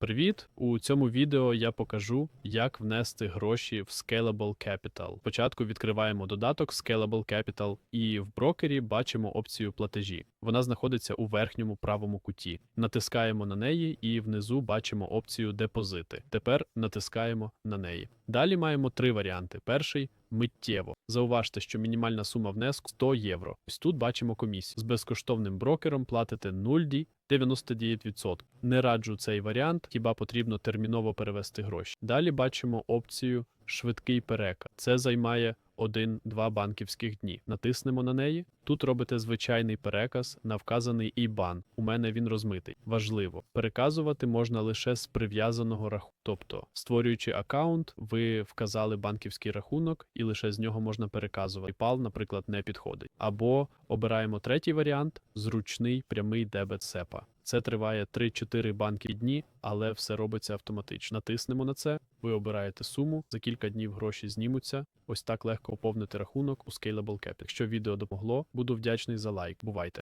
Привіт! У цьому відео я покажу, як внести гроші в Scalable Capital. Спочатку відкриваємо додаток Scalable Capital і в брокері бачимо опцію платежі. Вона знаходиться у верхньому правому куті. Натискаємо на неї і внизу бачимо опцію депозити. Тепер натискаємо на неї. Далі маємо три варіанти. Перший миттєво. Зауважте, що мінімальна сума внеску 100 євро. Ось тут бачимо комісію. З безкоштовним брокером платите 0D 99%. Не раджу цей варіант, хіба потрібно терміново перевести гроші. Далі бачимо опцію швидкий переказ. Це займає 1-2 банківських дні. Натиснемо на неї. Тут робите звичайний переказ на вказаний IBAN. У мене він розмитий. Важливо, переказувати можна лише з прив'язаного рахунку. Тобто, створюючи аккаунт, ви вказали банківський рахунок, і лише з нього можна переказувати. PayPal, наприклад, не підходить. Або обираємо третій варіант зручний прямий дебет SEPA. Це триває 3-4 банки дні, але все робиться автоматично. Натиснемо на це, ви обираєте суму, за кілька днів гроші знімуться. Ось так легко поповнити рахунок у Scalable Capital. Якщо відео допомогло, буду вдячний за лайк. Бувайте!